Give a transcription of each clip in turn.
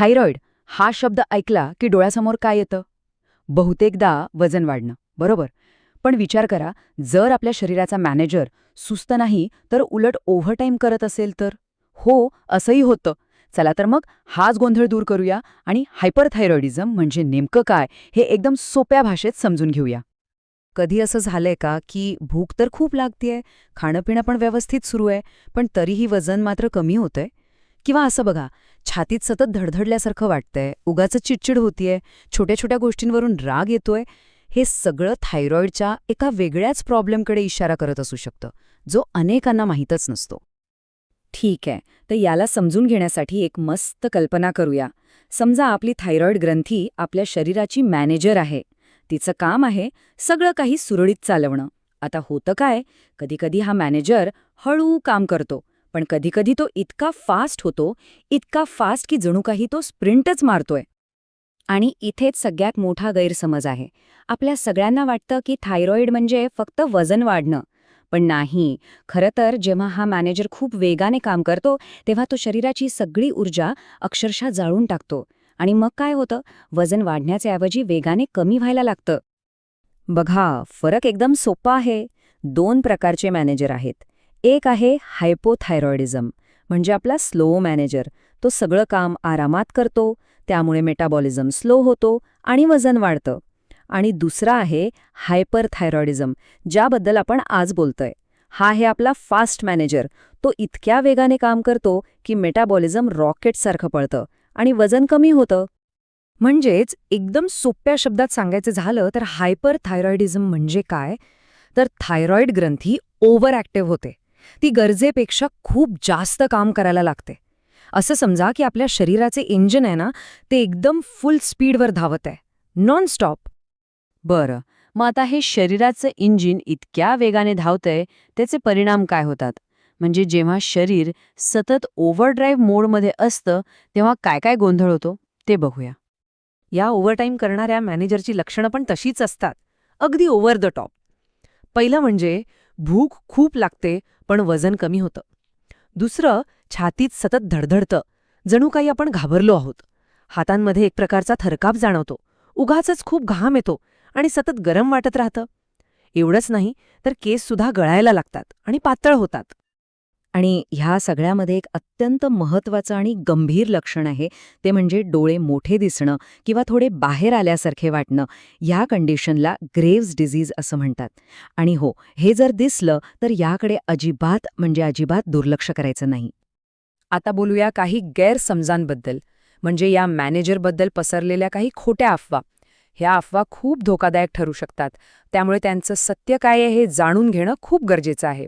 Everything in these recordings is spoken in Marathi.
थायरॉइड हा शब्द ऐकला की डोळ्यासमोर काय येतं? बहुतेकदा वजन वाढणं बरोबर? पण विचार करा जर आपल्या शरीराचा मॅनेजर सुस्त नाही तर उलट ओव्हरटाईम करत असेल तर? हो असंही होतं. चला तर मग हाच गोंधळ दूर करूया आणि हायपरथायरॉइडिझम म्हणजे नेमकं काय हे एकदम सोप्या भाषेत समजून घेऊया. कधी असं झालंय का की भूक तर खूप लागतेय खाणंपिणं पण व्यवस्थित सुरू आहे पण तरीही वजन मात्र कमी होतंय? किंवा असं बघा छातीत सतत धडधडल्यासारखं वाटतंय उगाच चिडचिड होतीये छोट्या छोट्या गोष्टींवरून राग येतोय हे सगळं थायरॉईडच्या एका वेगळ्याच प्रॉब्लेमकडे इशारा करत असू शकतं जो अनेकांना माहीतच नसतो. ठीक आहे तर याला समजून घेण्यासाठी एक मस्त कल्पना करूया. समजा आपली थायरॉईड ग्रंथी आपल्या शरीराची मॅनेजर आहे. तिचं काम आहे सगळं काही सुरळीत चालवणं. आता होतं काय कधीकधी हा मॅनेजर हळू काम करतो पण कधीकधी तो इतका फास्ट होतो इतका फास्ट की जणू काही तो स्प्रिंटच मारतोय. आणि इथेच सगळ्यात मोठा गैरसमज आहे. आपल्या सगळ्यांना वाटतं की थायरॉईड म्हणजे फक्त वजन वाढणं. पण नाही खरं तर जेव्हा हा मॅनेजर खूप वेगाने काम करतो तेव्हा तो शरीराची सगळी ऊर्जा अक्षरशः जाळून टाकतो. आणि मग काय होतं? वजन वाढण्याच्या ऐवजी वेगाने कमी व्हायला लागतं. बघा फरक एकदम सोपा आहे. दोन प्रकारचे मॅनेजर आहेत. एक आहे हायपोथायरॉइडिझम म्हणजे आपला स्लो मॅनेजर तो सगळं काम आरामात करतो त्यामुळे मेटाबॉलिझम स्लो होतो आणि वजन वाढतं. आणि दुसरा आहे हायपरथायरॉइडिझम ज्याबद्दल आपण आज बोलतोय. हा आहे आपला फास्ट मॅनेजर तो इतक्या वेगाने काम करतो की मेटाबॉलिझम रॉकेटसारखं पळतं आणि वजन कमी होतं. म्हणजेच एकदम सोप्या शब्दात सांगायचं झालं तर हायपर थायरॉइडिझम म्हणजे काय? तर थायरॉईड ग्रंथी ओव्हर ॲक्टिव्ह होते. ती गरजेपेक्षा खूप जास्त काम करायला लागते. असं समजा की आपल्या शरीराचे इंजिन आहे ना ते एकदम फुल स्पीडवर धावत आहे. नॉन स्टॉप बरं मग आता हे शरीराचं इंजिन इतक्या वेगाने धावतंय त्याचे परिणाम काय होतात? म्हणजे जेव्हा शरीर सतत ओव्हरड्राईव्ह मोडमध्ये असतं तेव्हा काय काय गोंधळ होतो? ते बघूया. या ओव्हरटाईम करणाऱ्या मॅनेजरची लक्षणं पण तशीच असतात. अगदी ओव्हर द टॉप पहिलं म्हणजे भूक खूप लागते पण वजन कमी होतं. दुसरं छातीत सतत धडधडतं. जणू काही आपण घाबरलो आहोत. हातांमध्ये एक प्रकारचा थरकाप जाणवतो. उगाचच खूप घाम येतो आणि सतत गरम वाटत राहतं. एवढंच नाही तर केससुद्धा गळायला लागतात आणि पातळ होतात. आणि ह्या सगळ्यामध्ये एक अत्यंत महत्वाचं आणि गंभीर लक्षण आहे. ते म्हणजे डोळे मोठे दिसणं किंवा थोडे बाहेर आल्यासारखे वाटणं. ह्या कंडिशनला ग्रेव्स डिझीज असं म्हणतात. आणि हो हे जर दिसलं तर याकडे अजिबात म्हणजे अजिबात दुर्लक्ष करायचं नाही. आता बोलूया काही गैरसमजांबद्दल म्हणजे या मॅनेजरबद्दल पसरलेल्या काही खोट्या अफवा. ह्या अफवा खूप धोकादायक ठरू शकतात. त्यामुळे त्यांचं सत्य काय आहे हे जाणून घेणं खूप गरजेचं आहे.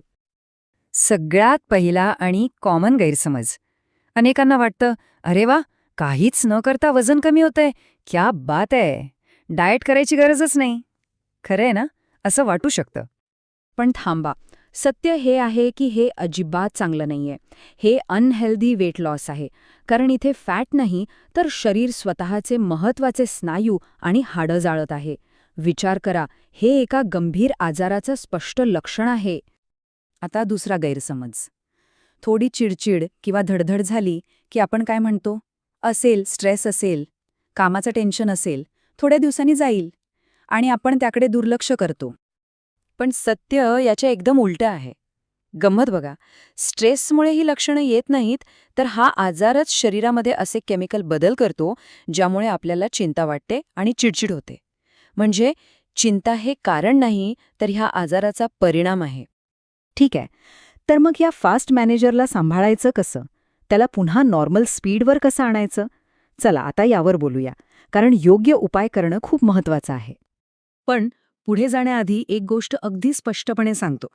सगळ्यात पहिला आणि कॉमन गैरसमज. अनेकांना वाटतं अरे वा काहीच न करता वजन कमी होतंय. क्या बात आहे. डाएट करायची गरजच नाही. खरं आहे ना? असं वाटू शकतं. पण थांबा. सत्य हे आहे की हे अजिबात चांगलं नाहीये. हे अनहेल्दी वेट लॉस आहे. कारण इथे फॅट नाही तर शरीर स्वतःचे महत्त्वाचे स्नायू आणि हाडं जाळत आहे. विचार करा हे एका गंभीर आजाराचं स्पष्ट लक्षण आहे. आता दुसरा गैरसमज. थोडी चिडचिड किंवा धडधड झाली की आपण काय म्हणतो? असेल स्ट्रेस असेल कामाचं टेन्शन असेल थोड्या दिवसांनी जाईल आणि आपण त्याकडे दुर्लक्ष करतो. पण सत्य याच्या एकदम उलटं आहे. गंमत बघा स्ट्रेसमुळे ही लक्षणं येत नाहीत तर हा आजारच शरीरामध्ये असे केमिकल बदल करतो ज्यामुळे आपल्याला चिंता वाटते आणि चिडचिड होते. म्हणजे चिंता हे कारण नाही तर ह्या आजाराचा परिणाम आहे. ठीक आहे. तर मग या फास्ट मॅनेजरला सांभाळायचं कसं? त्याला पुन्हा नॉर्मल स्पीडवर कसं आणायचं? चला आता यावर बोलूया. कारण योग्य उपाय करणं खूप महत्वाचं आहे. पण पुढे जाण्याआधी एक गोष्ट अगदी स्पष्टपणे सांगतो.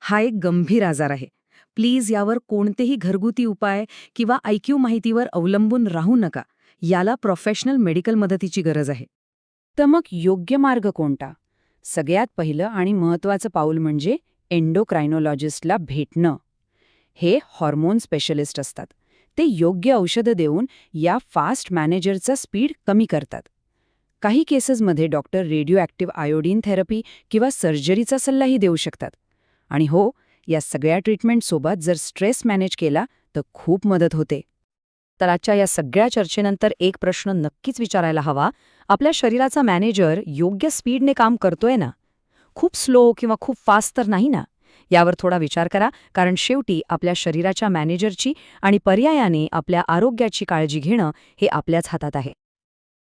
हा एक गंभीर आजार आहे. प्लीज यावर कोणतेही घरगुती उपाय किंवा आयक्यू माहितीवर अवलंबून राहू नका. याला प्रोफेशनल मेडिकल मदतीची गरज आहे. तर मग योग्य मार्ग कोणता? सगळ्यात पहिलं आणि महत्वाचं पाऊल म्हणजे एंडोक्रायनोलॉजिस्टला भेटणं. हे हॉर्मोन स्पेशलिस्ट असतात. ते योग्य औषधं देऊन या फास्ट मॅनेजरचा स्पीड कमी करतात. काही केसेसमध्ये doctor radioactive iodine therapy किंवा सर्जरीचा सल्लाही देऊ शकतात. आणि हो या सगळ्या ट्रीटमेंटसोबत जर स्ट्रेस मॅनेज केला तर खूप मदत होते. तर आजच्या या सगळ्या चर्चेनंतर एक प्रश्न नक्कीच विचारायला हवा. आपल्या शरीराचा मॅनेजर योग्य स्पीडने काम करतोय ना? खूप स्लो किंवा खूप फास्ट तर नाही ना? यावर थोडा विचार करा कारण शेवटी आपल्या शरीराच्या मॅनेजरची आणि पर्यायाने आपल्या आरोग्याची काळजी घेणं हे आपल्याच हातात आहे.